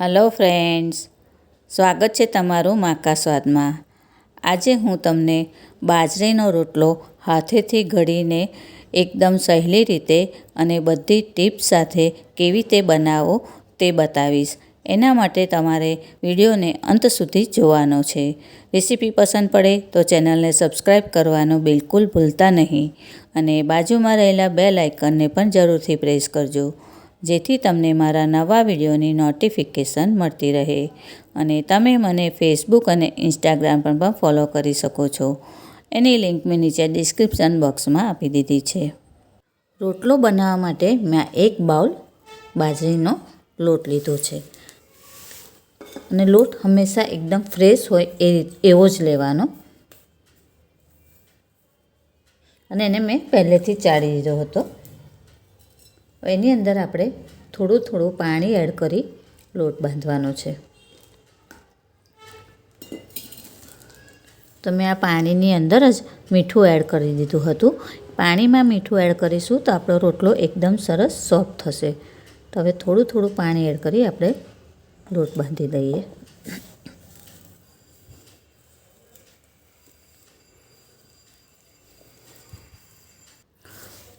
Hello friends, સ્વાગત છે તમારું માકા સ્વાદમાં. આજે હું તમને બાજરીનો રોટલો હાથેથી ઘડીને એકદમ સહેલી રીતે અને બધી ટીપ્સ સાથે કેવી રીતે બનાવો તે બતાવીશ. એના માટે તમારે વિડીયોને અંત સુધી જોવાનો છે. રેસીપી પસંદ પડે તો ચેનલને સબસ્ક્રાઈબ કરવાનું બિલકુલ ભૂલતા નહીં. અને બાજુમાં રહેલા બે લાઇકનને પણ જરૂરથી પ્રેસ કરજો. જેથી તમને મારા નવા વિડીયોની નોટિફિકેશન મળતી રહે. અને તમે મને ફેસબુક અને ઇન્સ્ટાગ્રામ પર પણ ફોલો કરી શકો છો. એની લિંક મેં નીચે ડિસ્ક્રિપ્શન બોક્સમાં આપી દીધી છે. રોટલો બનાવવા માટે મેં એક બાઉલ બાજરીનો લોટ લીધો છે. અને લોટ હંમેશા એકદમ ફ્રેશ હોય એ એવો જ લેવાનો. અને એને મેં પહેલેથી ચાળી દીધો હતો. એની અંદર આપણે થોડું થોડું પાણી એડ કરી લોટ બાંધવાનો છે. તો મેં આ પાણીની અંદર જ મીઠું એડ કરી દીધું હતું. પાણીમાં મીઠું એડ કરીશું તો આપણો રોટલો એકદમ સરસ સોફ્ટ થશે. તો હવે થોડું થોડું પાણી એડ કરી આપણે લોટ બાંધી દઈએ.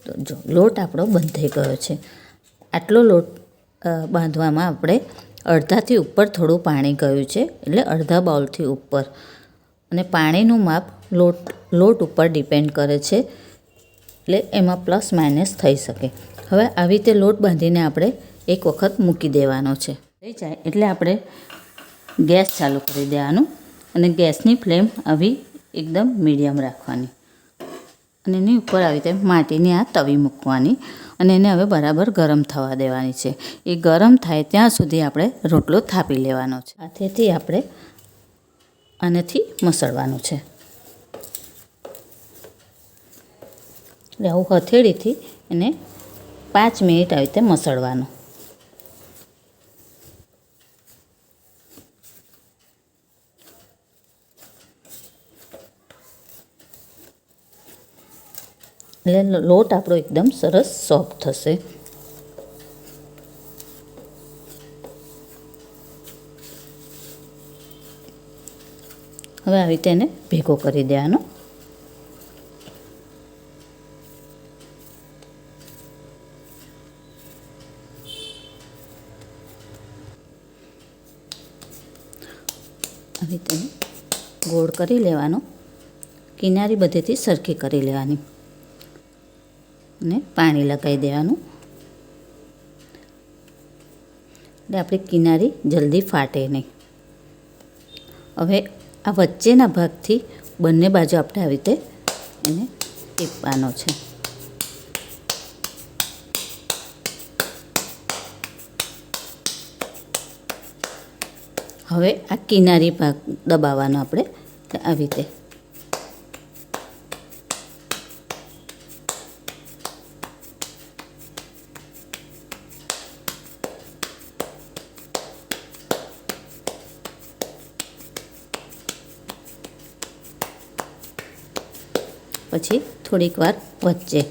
તો જો લોટ આપણો બંધ થઈ ગયો છે. આટલો લોટ બાંધવામાં આપણે અડધાથી ઉપર થોડું પાણી ગયું છે, એટલે અડધા બાઉલથી ઉપર. અને પાણીનું માપ લોટ લોટ ઉપર ડિપેન્ડ કરે છે, એટલે એમાં પ્લસ માઇનસ થઈ શકે. હવે આવી રીતે લોટ બાંધીને આપણે એક વખત મૂકી દેવાનો છે. થઈ જાય, એટલે આપણે ગેસ ચાલુ કરી દેવાનું. અને ગેસની ફ્લેમ આવી એકદમ મીડિયમ રાખવાની. અને એની ઉપર આવી રીતે માટીની આ તવી મૂકવાની અને એને હવે બરાબર ગરમ થવા દેવાની છે. એ ગરમ થાય ત્યાં સુધી આપણે રોટલો થાપી લેવાનો છે. હાથેથી આપણે આનેથી મસળવાનું છે. આવું હથેળીથી એને પાંચ મિનિટ આવી રીતે મસળવાનું. એટલે લોટ આપણો એકદમ સરસ સોફ્ટ થશે. હવે આવી રીતે એને ભેગો કરી દેવાનો. આવી રીતે ગોળ કરી લેવાનો. કિનારી બધેથી સરખી કરી લેવાની. અને પાણી લગાવી દેવાનું. એટલે આપણી કિનારી જલ્દી ફાટે નહીં. હવે આ વચ્ચેના ભાગથી બંને બાજુ આપણે આવી રીતે એને ટીપવાનો છે. હવે આ કિનારી ભાગ દબાવવાનો આપણે. આવી રીતે પછી થોડીક વાર વચ્ચે.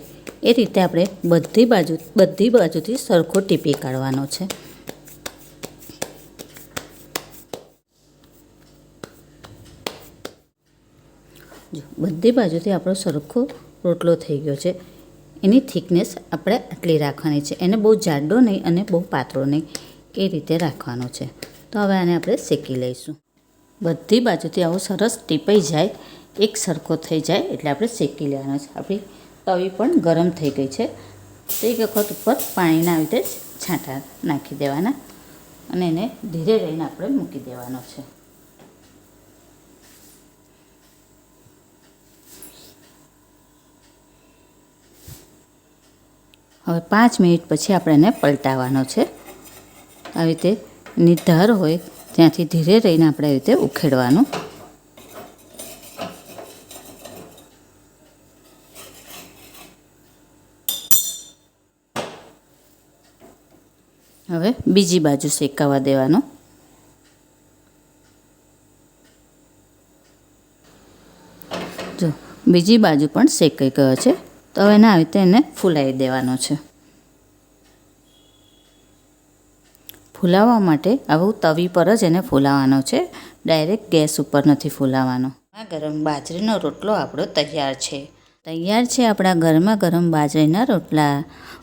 એ રીતે આપણે બધી બાજુ, બધી બાજુથી સરખો ટીપી કાઢવાનો છે. જો, બધી બાજુથી આપણો સરખો રોટલો થઈ ગયો છે. એની થિકનેસ આપણે આટલી રાખવાની છે. એને બહુ જાડો નહીં અને બહુ પાતળો નહીં. એ રીતે રાખવાનો છે. તો હવે આને આપણે શેકી લઈશું. બધી બાજુથી આવો સરસ ટીપાઈ જાય એક સરખો થઈ જાય એટલે આપણે શેકી લેવાનો છે. આપણી તવી પણ ગરમ થઈ ગઈ છે. તો એક વખત ઉપર પાણીના આવી રીતે છાંટા નાખી દેવાના અને એને ધીરે રહીને આપણે મૂકી દેવાનો છે. હવે પાંચ મિનિટ પછી આપણે એને પલટાવવાનો છે. આવી રીતે નિધાર હોય ત્યાંથી ધીરે રહીને આપણે આવી રીતે ઉખેડવાનું. હવે બીજી બાજુ શેકાવા દેવાનો. જો, બીજી બાજુ પણ શેકાઈ ગયો છે. તો હવે એને આવી રીતે એને ફૂલાવી દેવાનો છે. ફૂલાવવા માટે આવું તવી પર જ એને ફૂલાવાનો છે. ડાયરેક્ટ ગેસ ઉપર નથી ફૂલાવાનો. આ ગરમ બાજરીનો રોટલો આપણો તૈયાર છે. તૈયાર છે આપણા ગરમા ગરમ બાજરીના રોટલા.